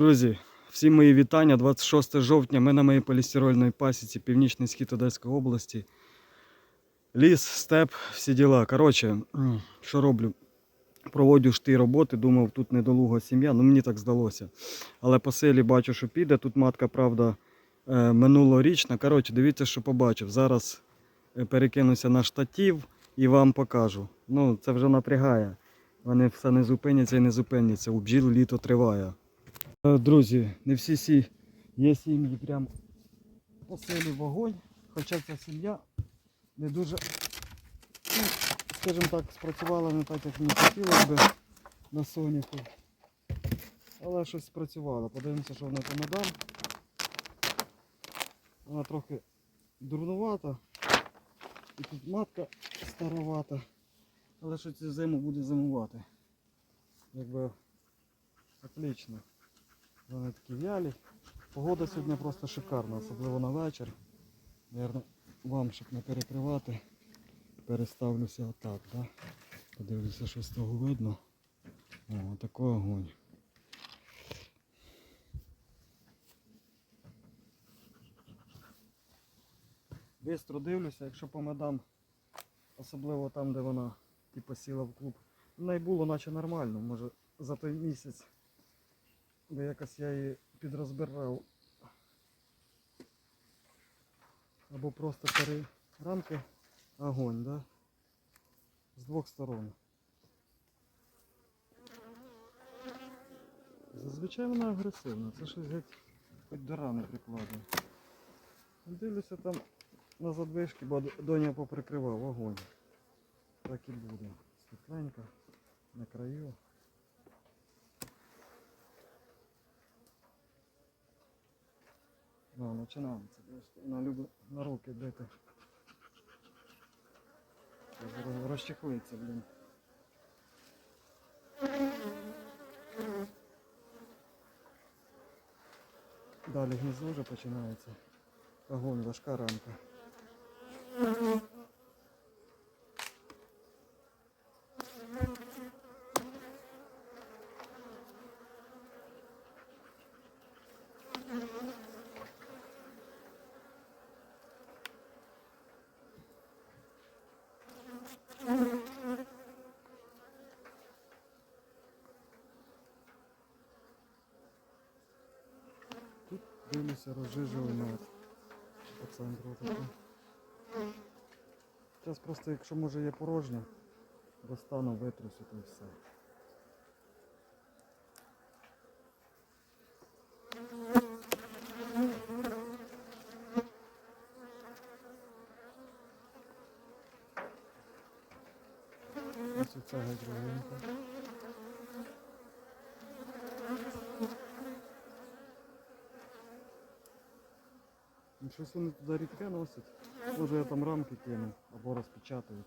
Друзі, всі мої вітання. 26 жовтня. Ми на моїй полістирольній пасіці, північний схід Одеської області. Ліс, степ, всі діла. Коротше, що роблю? Проводю ж ті роботи, думав, тут недолуга сім'я, ну мені так здалося. Але по селі бачу, що піде. Тут матка, правда, е, минулорічна. Коротше, дивіться, що побачив. Зараз е, перекинуся на штатів і вам покажу. Ну, це вже напрягає. Вони все не зупиняться і не зупиняться. У бджіл літо триває. Е, Друзі, не всі сі є сім'ї прям по селі вогонь, хоча ця сім'я не дуже, ну, скажімо так, спрацювала не так, як мені хотілося би на соняху. Але щось спрацювало. Подивимося, що вона там надам. Вона трохи дурнувата. І тут матка старовата. Але що цю зиму буде зимувати. Якби отлично. Вони такі вялі. Погода сьогодні просто шикарна, особливо на вечір. Наверно, вам, щоб не перекривати, переставлюся отак, да? Подивлюся, що з того видно. О, такий огонь. Бистро дивлюся, якщо по медам, особливо там, де вона типу, сіла в клуб. В неї було наче нормально, може за той місяць бо якось я її підрозбирав. Або просто пере... рамки огонь, да? З двох сторон. Зазвичай вона агресивна, це щось геть хоч до рани прикладає. Дивлюся там на задвижки, бо доня поприкривав огонь. Так і буде. Світленько, на краю. Да, починається. Вона любить на руки бити. Роз- Розчехлиться, блін. Далі гніздо вже починається. Огонь, важка рамка. Тут дивлюся розжижував мед по центру таку. Зараз просто, якщо може є порожня, достану, витрусю і все. Ось оця геть Щось вони туди рідке носять. Може я там рамки кину або розпечатають.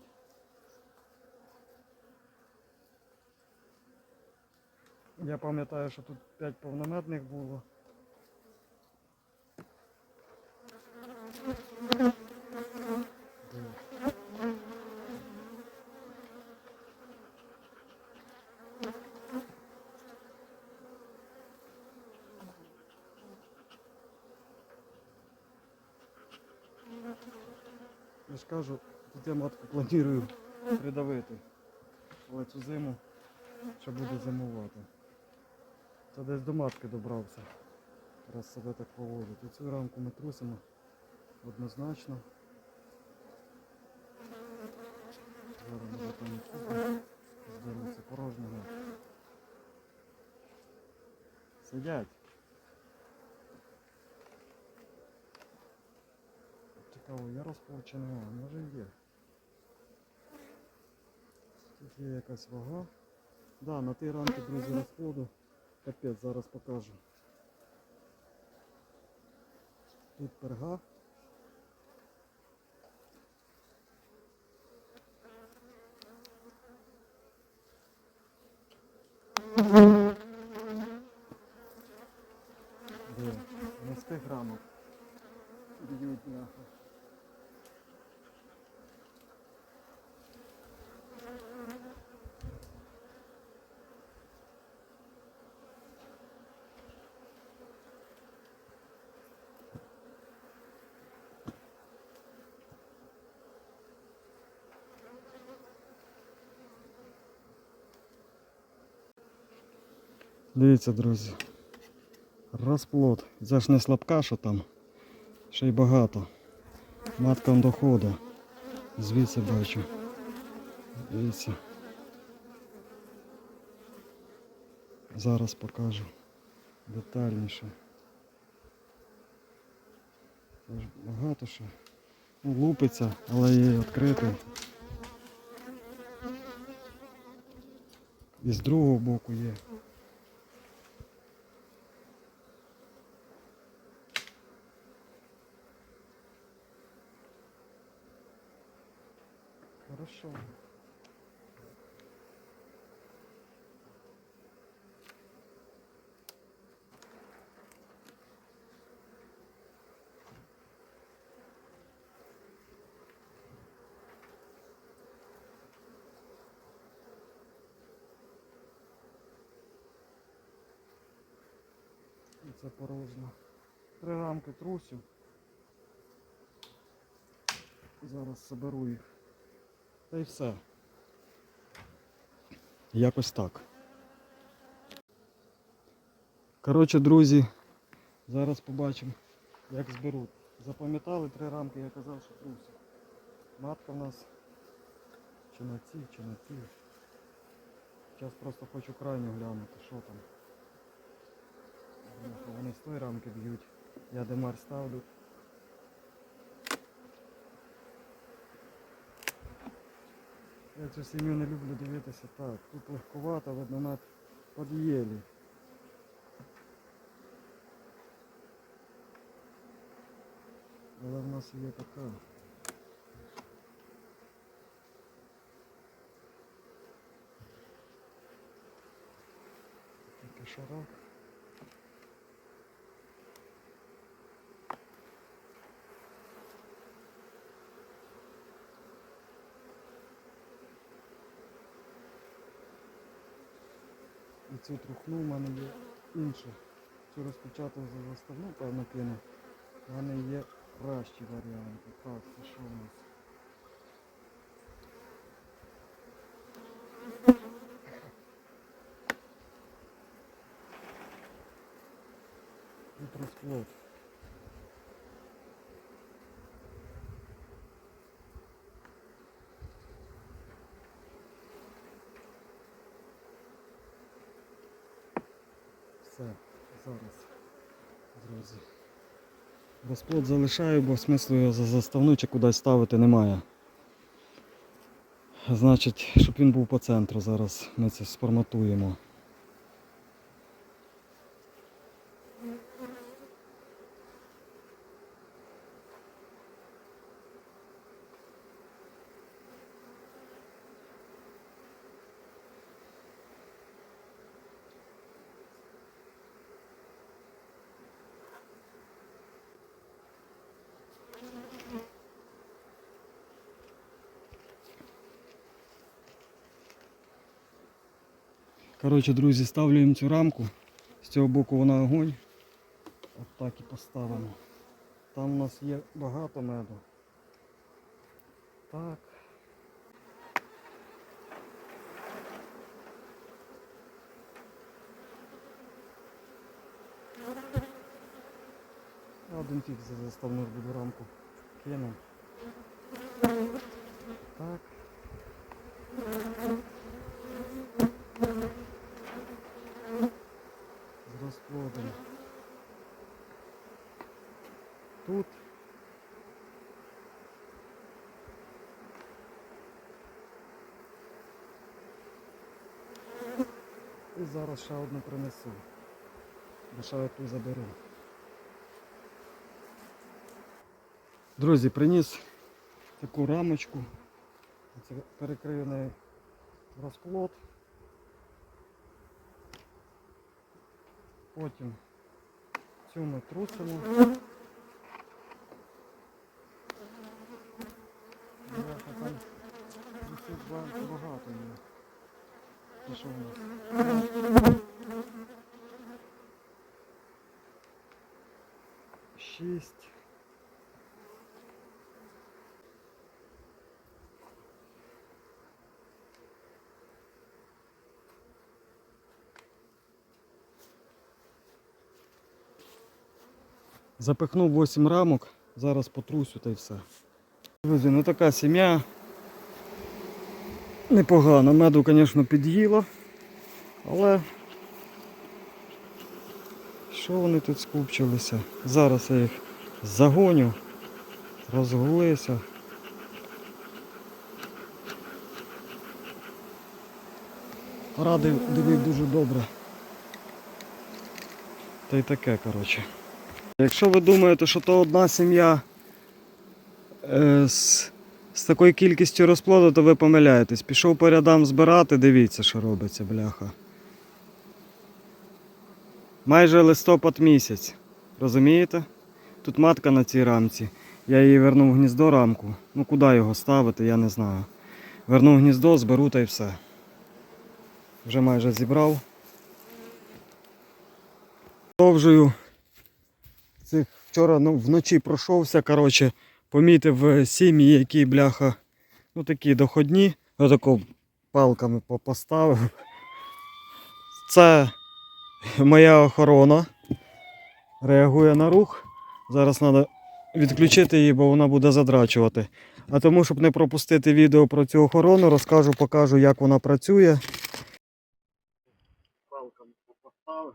Я пам'ятаю, що тут 5 повномедних було. Я ж кажу, тут я матку планую придавити. Але цю зиму ще буде зимувати. Це десь до матки добрався. Раз себе так поводить. І цю рамку ми трусимо однозначно. Зараз там купа. Зберуться порожнього. Сидять. Цікаво, розплод чи? Може є. Тут є якась вага. Да, на тій рамці, друзі, розплоду. Капець, зараз покажу. Тут перга. Де? Не з тих рамок. Б'ють нахуй. Дивіться, друзі. Розплод. Це ж не слабка, що там. Ще й багато. Матка он доходить. Звідси бачу. Дивіться. Зараз покажу детальніше. Багато що. Ну, лупиться, але є відкритий. І з другого боку є. Хорошо. Це порожньо. Три рамки трусів. Зараз соберу їх. Та й все. Якось так. Коротше, друзі, зараз побачимо, як зберуть. Запам'ятали три рамки, я казав, що трусів. Матка в нас чи на цій, чи на цій. Зараз просто хочу крайню глянути, що там. Вони з тої рамки б'ють. Я демар ставлю. Я цю сім'ю не люблю дивитися так. Тут легковато, видно над под'єлі. Але в нас є така. Такий шарок. Цю трухну в мене є інша. Цю розпечатав за заставну, певно кину. У мене є кращі варіанти. Так, це що у нас? Тут розплод. Все, зараз, друзі. Розплод залишаю, бо смислу його за заставну чи кудись ставити немає. Значить, щоб він був по центру, зараз ми це сформатуємо. Коротше, друзі, ставлю їм цю рамку. З цього боку вона огонь. От так і поставимо. Там у нас є багато меду. Так. Один фікс за заставну буду рамку кину. Так. з розплодом. Тут і зараз ще одну принесу. Бо ще ту заберу. Друзі, приніс таку рамочку. Це перекрию нею розплод. Потім цю ми трусимо. Шість. Запихнув 8 рамок, зараз потрусю та й все. Друзі, ну така сім'я. Непогано. Меду, звісно, під'їла. Але що вони тут скупчилися? Зараз я їх загоню, розгулися. Радий дивив дуже добре. Та й таке, коротше. Якщо ви думаєте, що то одна сім'я е, з, з такою кількістю розплоду, то ви помиляєтесь. Пішов по рядам збирати, дивіться, що робиться, бляха. Майже листопад місяць. Розумієте? Тут матка на цій рамці. Я її вернув в гніздо рамку. Ну куди його ставити, я не знаю. Вернув гніздо, зберу та й все. Вже майже зібрав. Продовжую. Вчора ну, вночі пройшовся, коротше, помітив сім'ї, які бляха, ну такі доходні. Отако палками по- поставив. Це моя охорона. Реагує на рух. Зараз треба відключити її, бо вона буде задрачувати. А тому, щоб не пропустити відео про цю охорону, розкажу, покажу, як вона працює. Палками поставив.